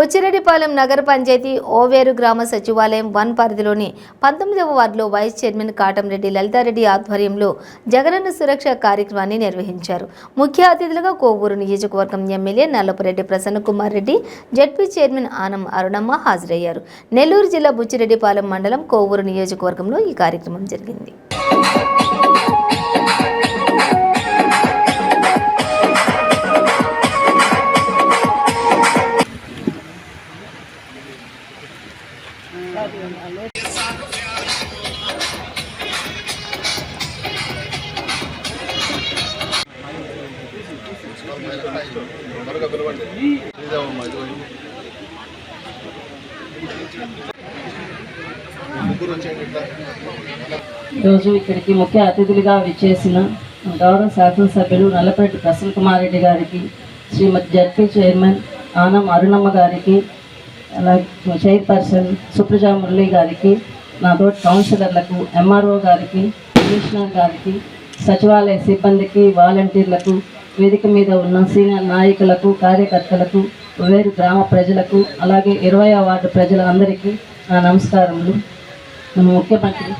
బుచ్చిరెడ్డిపాలెం నగర పంచాయతీ ఓవేరు గ్రామ సచివాలయం వన్ పరిధిలోని పంతొమ్మిదవ వార్డులో వైస్ చైర్మన్ కాటంరెడ్డి లలితారెడ్డి ఆధ్వర్యంలో జగనన్న సురక్ష కార్యక్రమాన్ని నిర్వహించారు. ముఖ్య అతిథులుగా కోవూరు నియోజకవర్గం MLA Nallapureddy Prasanna Kumar Reddy ZP chairman Anam Arunamma హాజరయ్యారు. నెల్లూరు జిల్లా బుచ్చిరెడ్డిపాలెం మండలం కోవూరు నియోజకవర్గంలో ఈ కార్యక్రమం జరిగింది. ఈరోజు ఇక్కడికి ముఖ్య అతిథులుగా విచ్చేసిన గౌరవ శాసనసభ్యులు నల్లపేట ప్రసన్న కుమార్ రెడ్డి గారికి శ్రీమతి జడ్పీ చైర్మన్ ఆనం అరుణమ్మ గారికి అలాగే చైర్పర్సన్ సుప్రజా మురళి గారికి నా తోటి కౌన్సిలర్లకు ఎంఆర్ఓ గారికి కమిషనర్ గారికి సచివాలయ సిబ్బందికి వాలంటీర్లకు వేదిక మీద ఉన్న సీనియర్ నాయకులకు కార్యకర్తలకు వేరు గ్రామ ప్రజలకు అలాగే ఇరవై వార్డు ప్రజలందరికీ నా నమస్కారములు. మన ముఖ్యమంత్రి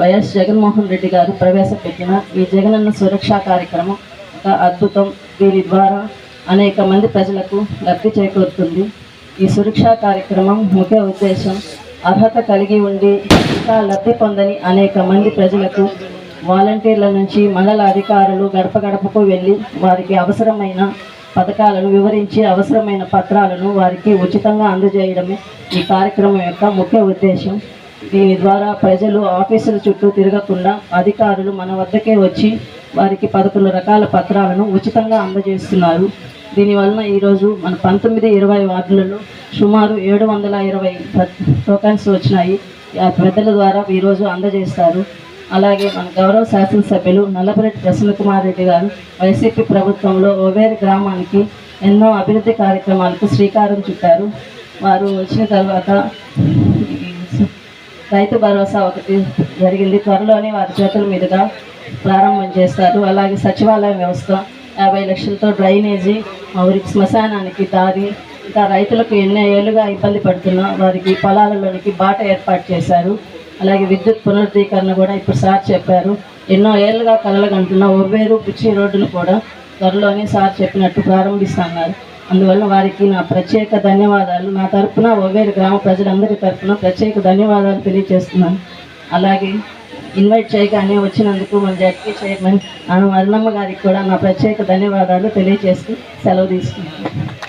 వైఎస్ జగన్మోహన్ రెడ్డి గారు ప్రవేశపెట్టిన ఈ జగనన్న సురక్ష కార్యక్రమం ఒక అద్భుతం. దీని ద్వారా అనేక మంది ప్రజలకు లబ్ధి చేకూరుతుంది. ఈ సురక్ష కార్యక్రమం ముఖ్య ఉద్దేశం అర్హత కలిగి ఉండి ఇంకా లబ్ధి పొందని అనేక మంది ప్రజలకు వాలంటీర్ల నుంచి మండల అధికారులు గడప గడపకు వెళ్ళి వారికి అవసరమైన పథకాలను వివరించి అవసరమైన పత్రాలను వారికి ఉచితంగా అందజేయడమే ఈ కార్యక్రమం యొక్క ముఖ్య ఉద్దేశం. దీని ద్వారా ప్రజలు ఆఫీసుల చుట్టూ తిరగకుండా అధికారులు మన వద్దకే వచ్చి వారికి పదకొండు రకాల పత్రాలను ఉచితంగా అందజేస్తున్నారు. దీనివలన ఈరోజు మన పంతొమ్మిది ఇరవై వార్డులలో సుమారు ఏడు వందల ఇరవై టోకన్స్ వచ్చినాయి. పెద్దల ద్వారా ఈరోజు అందజేస్తారు. అలాగే మన గౌరవ శాసనసభ్యులు నల్లపరెడ్డి ప్రసన్న కుమార్ రెడ్డి గారు వైసీపీ ప్రభుత్వంలో ఓవేరు గ్రామానికి ఎన్నో అభివృద్ధి కార్యక్రమాలకు శ్రీకారం చుట్టారు. వారు వచ్చిన తర్వాత రైతు భరోసా ఒకటి జరిగింది. త్వరలోనే వారి చేతుల మీదుగా ప్రారంభం చేస్తారు. అలాగే సచివాలయ వ్యవస్థ యాభై లక్షలతో డ్రైనేజీ మా ఊరికి శ్మశానానికి దారి ఇంకా రైతులకు ఎన్నో ఏళ్ళుగా ఇబ్బంది పడుతున్న వారికి పొలాలలోనికి బాట ఏర్పాటు చేశారు. అలాగే విద్యుత్ పునరుద్ధీకరణ కూడా ఇప్పుడు సార్ చెప్పారు. ఎన్నో ఏళ్ళుగా కలలుగంటున్న ఒవ్వేరు పిచ్చి రోడ్డును కూడా త్వరలోనే సార్ చెప్పినట్టు ప్రారంభిస్తున్నారు. అందువల్ల వారికి నా ప్రత్యేక ధన్యవాదాలు. నా తరపున ఒవ్వేరు గ్రామ ప్రజలందరి తరపున ప్రత్యేక ధన్యవాదాలు తెలియజేస్తున్నాను. అలాగే ఇన్వైట్ చేయగానే వచ్చినందుకు మన జడ్పీ చైర్మన్ ఆనం అరుణమ్మ గారికి కూడా నా ప్రత్యేక ధన్యవాదాలు తెలియజేస్తూ సెలవు తీసుకున్నాను